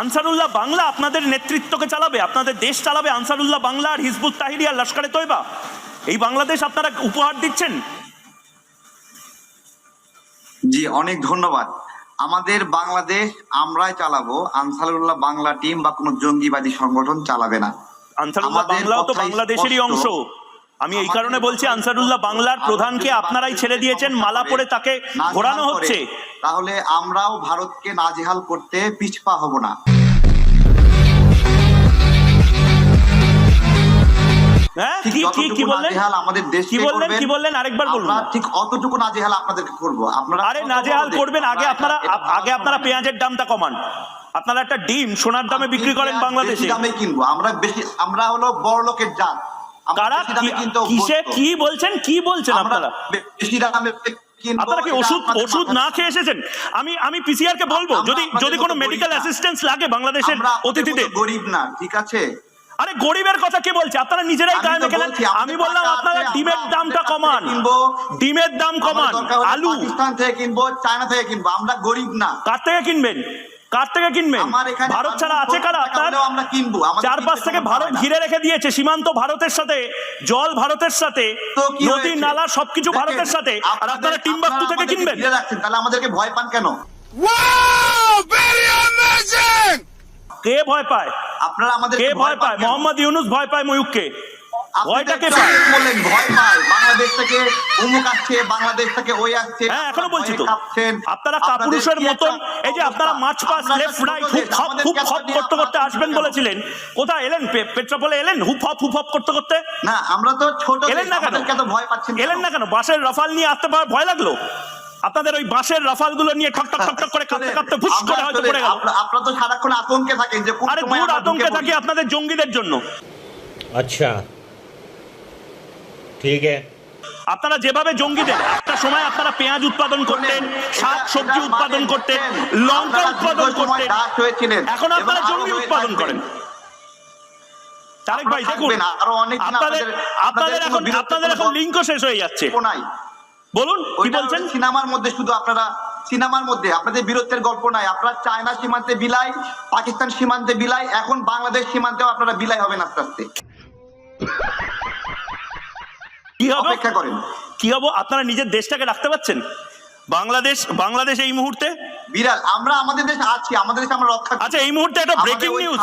আনসারুল্লাহ বাংলা আপনাদের নেতৃত্বকে চালাবে আপনাদের দেশ চালাবে। আনসারুল্লাহ বাংলা আর হিজবুত তাহিরি আর লস্করে তৈবা এই বাংলাদেশ আপনারা উপহার দিচ্ছেন। জি অনেক ধন্যবাদ। আমাদের বাংলাদেশ আমরাই চালাবো। আনসারুল্লাহ বাংলা টিম বা কোনো জঙ্গিবাদী সংগঠন চালাবে না। আনসারুল্লাহ বাংলাও তো বাংলাদেশেরই অংশ। আমি এই কারণে বলছি আনসারুল্লাহ বাংলার প্রধানকে আপনারাই ছেড়ে দিয়েছেন মালা পরে তাকে ঘোরানো হচ্ছে। তাহলে আমরাও ভারতকে নাজেহাল করতে পিছপা হব না। আমরা ঠিক অতটুকু নাজেহাল আপনাদেরকে করব। আরে নাজেহাল করবেন। আগে আপনারা এটা- এটা আগে আপনারা পেঁয়াজের দামটা কমান। আপনারা একটা ডিম সোনার দামে বিক্রি করেন পেঁয়াজ বাংলাদেশে দামে কিনবো। আমরা বেশি আমরা হলো বড় লোকের জাত। কারা কিসে কি বলছেন কি বলছেন আপনারা? আপনারা কি ওষুধ ওষুধ না খেয়ে এসেছেন? আমি আমি পিসিআর কে বলব যদি যদি কোনো মেডিকেল অ্যাসিস্ট্যান্স লাগে বাংলাদেশের অতিথিদের। গরিব না ঠিক আছে? আরে গরিবের কথা কে বলছে? আপনারা নিজেরাই আমি গায়ে আমাদের আমি বললাম আপনারা ডিমের দামটা কমান। কিনবো। ডিমের দাম কমান। আলু। পাকিস্তান থেকে কিনবো চায়না থেকে কিনবো। আমরা গরিব না। কার থেকে কিনবেন? কার থেকে কিনবেন? ভারত ছাড়া আছে কারা? আপনার চারপাশ থেকে ভারত ঘিরে রেখে দিয়েছে সীমান্ত ভারতের সাথে জল ভারতের সাথে নদী নালা সবকিছু ভারতের সাথে। আর আপনারা আপনারা থেকে কিনবেন? রাখছেন তাহলে আমাদেরকে ভয় পান কেন! কে ভয় পায়? আপনারা আমাদের কে ভয় পায়? মোহাম্মদ ইউনুস ভয় পায় ময়ূককে ভয়টাকে বললেন ভয় বাংলাদেশ থেকে অমুক আসছে বাংলাদেশ থেকে ওই আসছে। হ্যাঁ এখনও বলছি তো। আপনারা কাপুরুষের মতন এই যে আপনারা মার্চ পাস লেফট রাইট হুপ হপ হুপ হপ করতে করতে আসবেন বলেছিলেন। কোথায় এলেন? পেট্রোপোলে এলেন? হুপ হপ হুপ হপ করতে করতে? না আমরা তো ছোট এলেন না কেন? ভয় পাচ্ছেন এলেন না কেন? বাসের রাফাল নিয়ে আসতে পারার ভয় লাগল? আপনাদের ওই বাঁশের রাফালগুলো নিয়ে ঠক ঠক ঠক করে কাঁপতে কাঁপতে ফুস করে হয়তো পড়ে গেল। আপনারা তো সারাক্ষণ আতঙ্কে থাকেন যে আরে দূর আতঙ্কে থাকি আপনাদের জঙ্গিদের জন্য। আচ্ছা ঠিক আপনারা যেভাবে জঙ্গিদের একটা সময় আপনারা পেঁয়াজ উৎপাদন করতেন শাক সবজি উৎপাদন করতেন লঙ্কা উৎপাদন করতেন। এখন আপনারা জঙ্গি উৎপাদন করেন। তারেক ভাই দেখুন আপনাদের আপনাদের এখন আপনাদের এখন লিঙ্কও শেষ হয়ে যাচ্ছে। বলুন কি বলছেন? সিনেমার মধ্যে শুধু আপনারা সিনেমার মধ্যে আপনাদের বীরত্বের গল্প নাই। আপনারা চায়না সীমান্তে বিলাই পাকিস্তান সীমান্তে বিলাই এখন বাংলাদেশ সীমান্তেও আপনারা বিলাই হবেন আস্তে আস্তে। কি হবে? অপেক্ষা করেন। কি হব? আপনারা নিজের দেশটাকে রাখতে পারছেন? বাংলাদেশ বাংলাদেশ এই মুহূর্তে? বিরাল আমরা আমাদের দেশ আছি আমাদের দেশে আমরা রক্ষা আচ্ছা এই মুহূর্তে একটা ব্রেকিং নিউজ